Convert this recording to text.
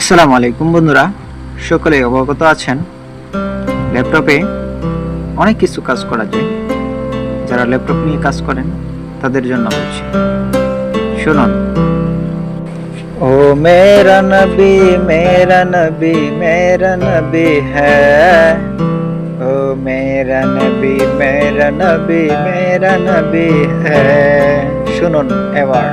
আসসালামু আলাইকুম বন্ধুরা। সকলে অবগত আছেন? ল্যাপটপে অনেক কিছু কাজ করা যায়। যারা ল্যাপটপ নিয়ে কাজ করেন, তাদের জন্য বলছি। শুনুন। ও মেরা নবী মেরা নবী মেরা নবী হ্যাঁ। ও মেরা নবী মেরা নবী মেরা নবী হ্যাঁ। শুনুন এবার।